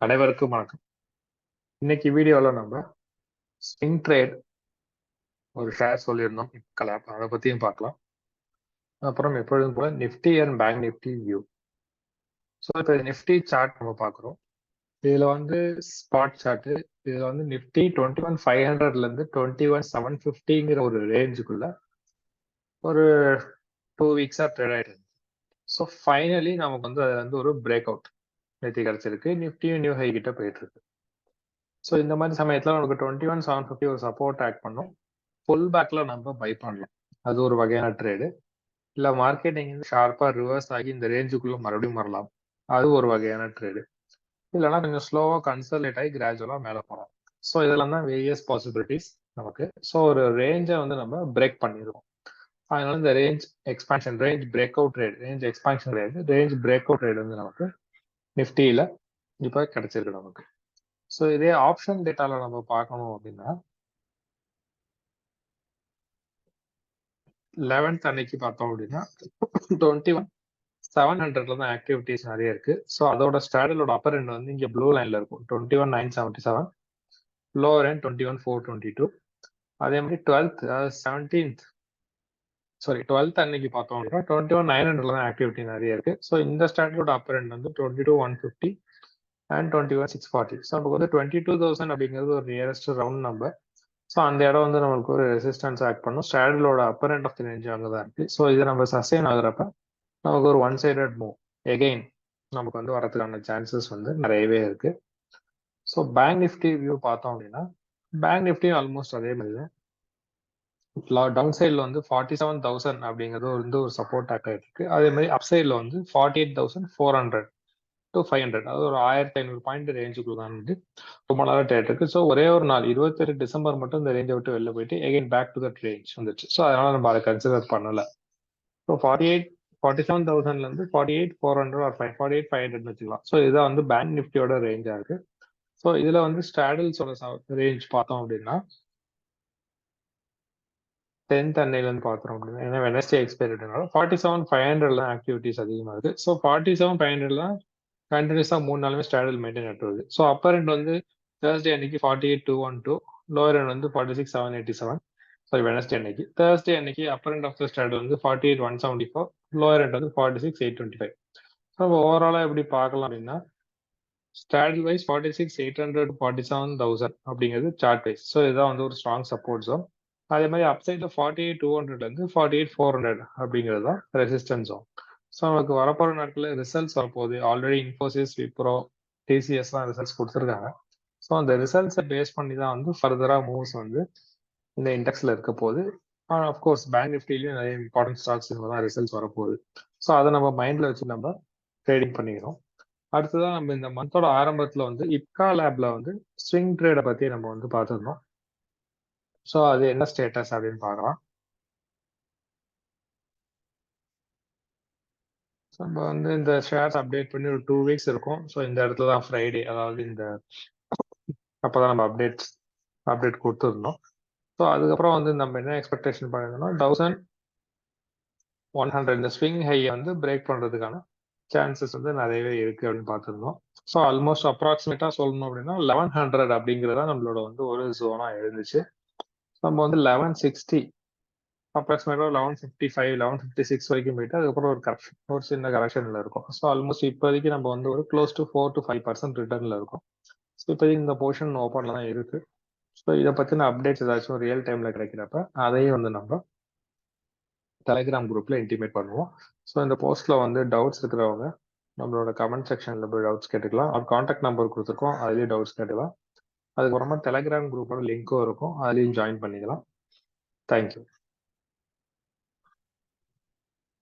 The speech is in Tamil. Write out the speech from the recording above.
அனைவருக்கும் வணக்கம். இன்னைக்கு வீடியோவில் நம்ம ஸ்விங் ட்ரேட் ஒரு ஷேர் சொல்லியிருந்தோம். கலாப் அதை பற்றியும் பார்க்கலாம். அப்புறம் எப்பொழுதும் போல Nifty and bank Nifty view so இப்போ நிஃப்டி சார்ட் நம்ம பார்க்குறோம். இதில் வந்து ஸ்பாட் சார்ட்டு இதில் வந்து நிஃப்டி டுவெண்ட்டி ஒன் ஃபைவ் ஹண்ட்ரட்லேருந்து டுவெண்ட்டி ஒன் செவன் ஃபிஃப்டிங்கிற ஒரு ரேஞ்சுக்குள்ள ஒரு டூ வீக்ஸாக ட்ரேட் ஆகிட்டு ஸோ ஃபைனலி நமக்கு வந்து அதில் வந்து ஒரு பிரேக் அவுட் நேற்று கிடச்சிருக்கு. நிஃப்டியும் நியூ ஹை கிட்ட போயிட்டு இருக்கு ஸோ இந்த மாதிரி சமயத்தில் நமக்கு டுவெண்ட்டி ஒன் செவன் ஃபிஃப்டி ஒரு சப்போர்ட் ஆக்ட் பண்ணும். ஃபுல் பேக்கில் நம்ம பை பண்ணலாம். அது ஒரு வகையான ட்ரேடு இல்லை மார்க்கெட்டிங் ஷார்ப்பாக ரிவர்ஸ் ஆகி இந்த ரேஞ்சுக்குள்ளே மறுபடியும் வரலாம். அது ஒரு வகையான ட்ரேடு இல்லைனா கொஞ்சம் ஸ்லோவாக கன்சல்டேட் ஆகி கிராஜுவலாக மேலே போகலாம். ஸோ இதெல்லாம் தான் வேரியஸ் பாசிபிலிட்டிஸ் நமக்கு. ஸோ ஒரு ரேஞ்சை வந்து நம்ம பிரேக் பண்ணிடுவோம். அதனால இந்த range expansion range break out rate range expansion rate range break out rate வந்து நமக்கு நிஃப்டியில் இப்போ கிடைச்சிருக்கு நமக்கு. ஸோ இதே ஆப்ஷன் டேட்டாவில் நம்ம பார்க்கணும் அப்படின்னா லெவன்த் அன்னைக்கு பார்த்தோம் அப்படின்னா டுவெண்ட்டி ஒன் செவன் ஹண்ட்ரட்ல தான் ஆக்டிவிட்டிஸ் நிறைய இருக்கு. ஸோ அதோட ஸ்டாடலோட அப்பர் எண்ட் வந்து இங்கே ப்ளூ லைன்ல இருக்கும். Twenty one nine seventy seven lower end twenty one four twenty two அதே மாதிரி டுவெல்த் அதாவது செவன்டீன்த் சாரி டுவெல்த் அன்னைக்கு பார்த்தோம் அப்படின்னா டுவெண்ட்டி ஒன் நைன் ஹண்ட்ரட்ல தான் ஆக்டிவிட்டி நிறைய இருக்கு. ஸோ இந்த ஸ்டாண்டர்ட் அப்பர் எண்ட் வந்து twenty two one fifty and twenty one six forty so நமக்கு வந்து டுவெண்ட்டி டூ தௌசண்ட் அப்படிங்கிறது ஒரு நியரஸ்ட் ரவுண்ட் நம்பர் ஸோ அந்த இடம் வந்து நம்மளுக்கு ஒரு ரெசிஸ்டன்ஸ் ஆக்ட் பண்ணும். ஸ்டாண்டர்டோட upper end of the range அங்கே தான் இருக்கு. ஸோ இது நம்ம சஸ்டெயின் ஆகுறப்ப நமக்கு ஒரு ஒன் சைடட் மூவ் எகெயின் நமக்கு வந்து வரதுக்கான சான்சஸ் வந்து நிறையவே இருக்கு. ஸோ பேங்க் நிஃப்டி வியூ பார்த்தோம் அப்படின்னா பேங்க் நிஃப்டி ஆல்மோஸ்ட் அதே மாதிரி தான். டவுன் சைடில் வந்து ஃபார்ட்டி செவன் தௌசண்ட் அப்படிங்கிறது வந்து ஒரு சப்போர்ட் ஆக் இருக்கு அதே மாதிரி அப் சைடில் வந்து forty eight thousand four hundred to five hundred அது ஒரு ஆயிரத்தி ஐநூறு பாயிண்ட் ரேஞ்சுக்குள்ள தான் வந்து ரொம்ப நாளாக ட்ரேட் இருக்கு. ஸோ ஒரே ஒரு நாள் இருபத்தெட்டு டிசம்பர் மட்டும் இந்த ரேஞ்சை விட்டு வெளில போயிட்டு again back to that range வந்துச்சு. ஸோ அதனால நம்ம அதை கன்சிடர் பண்ணல. So forty eight forty seven தௌசண்ட்லேருந்து forty eight four hundred or five forty eight five hundred வச்சுக்கலாம். ஸோ இதான் வந்து பேங்க் நிஃப்டியோட ரேஞ்சாக இருக்கு. ஸோ இதில் வந்து ஸ்டாடல்ஸோட ரேஞ்ச் பார்த்தோம் அப்படின்னா டென்த் அன்னையிலேருந்து பார்க்குறோம் அப்படின்னா. ஏன்னா வெனஸ்டே எக்ஸ்பைரினால ஃபார்ட்டி செவன் ஃபைவ் ஹண்ட்ரட்ல ஆக்டிவிட்டிஸ் அதிகமாக இருக்குது ஸோ ஃபார்ட்டி செவன் ஃபைவ் ஹண்ட்ரட்ல கண்டினியூஸாக மூணு நாளுமே ஸ்டாடல் மெயின்டைன் ஆகிட்டு வருது. ஸோ அப்பர் எண்ட் வந்து தேர்ஸ்டே அன்னைக்கு forty eight two one two lower end வந்து forty six seven eighty seven sorry Wednesday அன்னைக்கு. தேர்ஸ்டே அன்னைக்கு upper end of the standard வந்து forty eight one seventy four lower end வந்து forty six eight twenty five so ஓவராலாக எப்படி பார்க்கலாம் அப்படின்னா Stradale wise forty six eight hundred forty seven thousand அப்படிங்கிறது சார்ட் வைஸ் ஸோ இதுதான் வந்து ஒரு ஸ்ட்ராங் சப்போர்ட் ஜோன் அதே மாதிரி அப்சைட்ல ஃபார்ட்டி எயிட் டூ ஹண்ட்ரட்லேருந்து ஃபார்ட்டி எயிட் ஃபோர் ஹண்ட்ரட் அப்படிங்கிறது தான் ரெசிஸ்டன்ஸும் ஸோ நமக்கு வரப்போகிற நாட்களில் ரிசல்ட்ஸ் வரப்போகுது. ஆல்ரெடி இன்ஃபோசிஸ் விப்ரோ டிசிஎஸ்லாம் ரிசல்ட்ஸ் கொடுத்துருக்காங்க. ஸோ அந்த ரிசல்ட்ஸை பேஸ் பண்ணி தான் வந்து ஃபர்தராக மூவ்ஸ் வந்து இந்த இண்டெக்ஸில் இருக்க போகுது. அஃப்கோர்ஸ் பேங்க் நிஃப்டிலையும் நிறைய இம்பார்ட்டன்ட் ஸ்டாக்ஸ் தான் ரிசல்ட்ஸ் வரப்போகுது. ஸோ அதை நம்ம மைண்டில் வச்சு நம்ம ட்ரேடிங் பண்ணிக்கிறோம். அடுத்ததான் நம்ம இந்த மந்தோட ஆரம்பத்தில் வந்து இப்கா லேப்ல வந்து ஸ்விங் ட்ரேடை பற்றி நம்ம வந்து பார்த்துருந்தோம். ஸோ அது என்ன ஸ்டேட்டஸ் அப்படின்னு பார்க்கலாம். நம்ம வந்து இந்த ஷேர்ஸ் அப்டேட் பண்ணி ஒரு டூ வீக்ஸ் இருக்கும். ஸோ இந்த இடத்துல தான் ஃப்ரைடே அதாவது இந்த அப்போ தான் நம்ம அப்டேட் அப்டேட் கொடுத்துருந்தோம். ஸோ அதுக்கப்புறம் வந்து நம்ம என்ன எக்ஸ்பெக்டேஷன் பண்ணியிருந்தோம்னா தௌசண்ட் ஒன் ஹண்ட்ரட் இந்த ஸ்விங் ஹையை வந்து பிரேக் பண்ணுறதுக்கான சான்சஸ் வந்து நிறையவே இருக்குது அப்படின்னு பார்த்துருந்தோம். ஸோ ஆல்மோஸ்ட் அப்ராக்சிமேட்டாக சொல்லணும் அப்படின்னா லெவன் ஹண்ட்ரட் அப்படிங்கிறதா நம்மளோட வந்து ஒரு ஜோனாக இருந்துச்சு. நம்ம வந்து லெவன் சிக்ஸ்டி அப்ராக்சிமேட்டாக eleven fifty five eleven fifty six வரைக்கும் போயிட்டு அதுக்கப்புறம் ஒரு கரெக்ஷன் ஒரு சின்ன கரெக்ஷனில் இருக்கும். ஸோ ஆல்மோஸ்ட் இப்போதைக்கு நம்ம வந்து ஒரு close to four to five percent ரிட்டர்னில் இருக்கும். ஸோ இப்போதைக்கு இந்த போர்ஷன் ஓப்பனில் தான் இருக்குது ஸோ இதை பற்றின அப்டேட்ஸ் ஏதாச்சும் ரியல் டைமில் கிடைக்கிறப்ப அதையும் வந்து நம்ம டெலிகிராம் குரூப்பில் இன்டிமேட் பண்ணுவோம். ஸோ இந்த போஸ்ட்டில் வந்து டவுட்ஸ் இருக்கிறவங்க நம்மளோட கமெண்ட் செக்ஷனில் போய் டவுட்ஸ் கேட்டுக்கலாம். அவர் கான்டாக்ட் நம்பர் கொடுத்துருக்கோம். அதுலேயே டவுட்ஸ் கேட்டுக்கலாம். அதுக்கப்புறமா டெலகிராம் குரூப்போட லிங்க்கும் இருக்கும். அதுலேயும் ஜாயின் பண்ணிக்கலாம். தேங்க்யூ